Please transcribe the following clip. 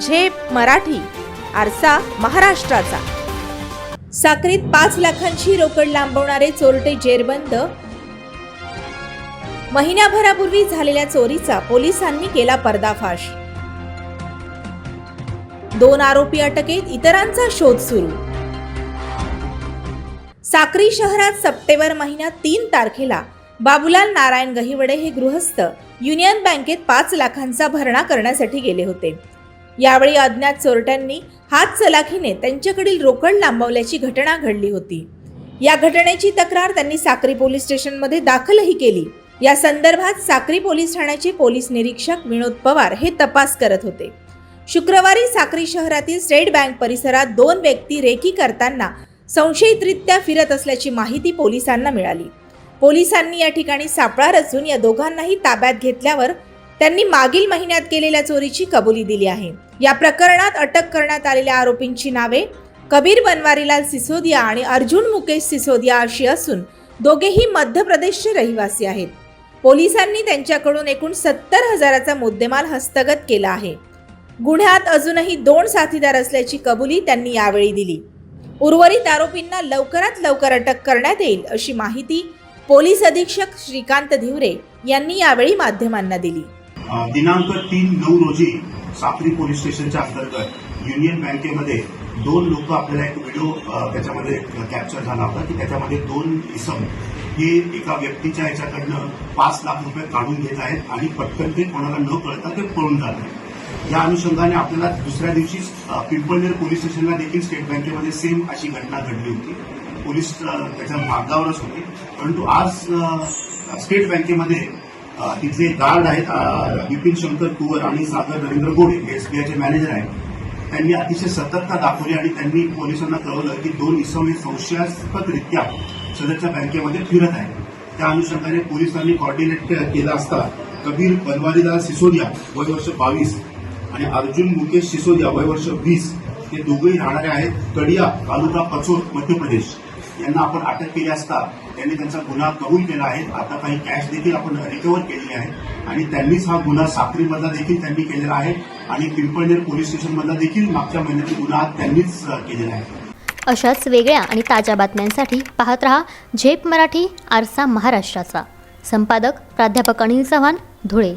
झेप मराठी आरसा महाराष्ट्राचा. साक्रीत पाच लाखांची रोकड लांबवणारे चोरटे जेरबंद. महिन्याभरापूर्वी झालेल्या चोरीचा पोलिसांनी केला पर्दाफाश. दोन आरोपी अटकेत इतरांचा शोध सुरू. साक्री शहरात सप्टेंबर महिन्यात तीन तारखेला बाबूलाल नारायण गहिवडे हे गृहस्थ युनियन बँकेत पाच लाखांचा भरणा करण्यासाठी गेले होते. यावेळी अज्ञात चोरट्यांनी हात चलाखीने त्यांच्याकडील रोकड लांबवल्याची घटना घडली होती. या घटनेची तक्रार त्यांनी साक्री पोलीस स्टेशनमध्ये दाखलही केली. या संदर्भात साक्री पोलीस ठाण्याचे पोलीस निरीक्षक विनोद पवार हे तपास करत होते. शुक्रवारी साक्री शहरातील स्टेट बँक परिसरात दोन व्यक्ती रेकी करताना संशयितरित्या फिरत असल्याची माहिती पोलिसांना मिळाली. पोलिसांनी या ठिकाणी सापळा रचून या दोघांनाही ताब्यात घेतल्यावर त्यांनी मागील महिन्यात केलेल्या चोरीची कबुली दिली आहे. या प्रकरणात अटक करण्यात आलेल्या आरोपींची नावे कबीर बनवारीलाल सिसोदिया आणि अर्जुन मुकेश सिसोदिया अशी असून दोघेही मध्य प्रदेशचे रहिवासी आहेत. पोलिसांनी त्यांच्याकडून एकूण सत्तर हजाराचा मुद्देमाल हस्तगत केला आहे. गुन्ह्यात अजूनही दोन साथीदार असल्याची कबुली त्यांनी यावेळी दिली. उर्वरित आरोपींना लवकरात लवकर अटक करण्यात येईल अशी माहिती पोलीस अधीक्षक श्रीकांत धिवरे यांनी यावेळी माध्यमांना दिली. दिनांक तीन नऊ रोजी साक्री पोलीस स्टेशनच्या अंतर्गत युनियन बँकेमध्ये दोन लोक आपल्याला एक व्हिडिओ त्याच्यामध्ये कॅप्चर झाला होता की त्याच्यामध्ये दोन इसम हे एका व्यक्तीच्या याच्याकडनं पाच लाख रुपये काढून घेत आहेत आणि पटकन ते कोणाला न कळता ते पळून जात आहेत. या अनुषंगाने आपल्याला दुसऱ्या दिवशी पिंपळनेर पोलीस स्टेशनला देखील स्टेट बँकेमध्ये सेम अशी घटना घडली होती. पोलीस त्याच्या मार्गावरच होते. परंतु आज स्टेट बँकेमध्ये तिथले गार्ड आहेत बिपिन विपिन शंकर कुवर आणि सागर नरेंद्र गोडे हे एसबीआयचे मॅनेजर आहेत त्यांनी अतिशय सतर्कता दाखवली आणि त्यांनी पोलिसांना कळवलं की दोन इसम हे संशयास्पदरित्या सदरच्या बँकेमध्ये फिरत आहेत. त्या अनुषंगाने पोलिसांनी कॉर्डिनेट केला असता कबीर बनवारीलाल सिसोदिया वय वर्ष बावीस आणि अर्जुन मुकेश सिसोदिया वय वर्ष वीस हे दोघेही राहणारे आहेत. कडिया तालुका पचोर मध्य प्रदेश. यांना आपण अटक केली असता त्यांनी त्यांचा गुन्हा कबूल केला आहे. आता काही कॅश देखील आपण रिकव्हर केलेली आहे. आणि त्यांनीच हा गुन्हा साक्रीमधला देखील त्यांनी केलेला आहे. आणि पिंपळनेर पोलीस स्टेशनमधला देखील मागच्या महिन्यातील गुन्हा त्यांनीच केलेला आहे. अशाच वेगळ्या आणि ताज्या बातम्यांसाठी पाहत रहा झेप मराठी आरसा महाराष्ट्राचा. संपादक प्राध्यापक अनिल चव्हाण धुळे.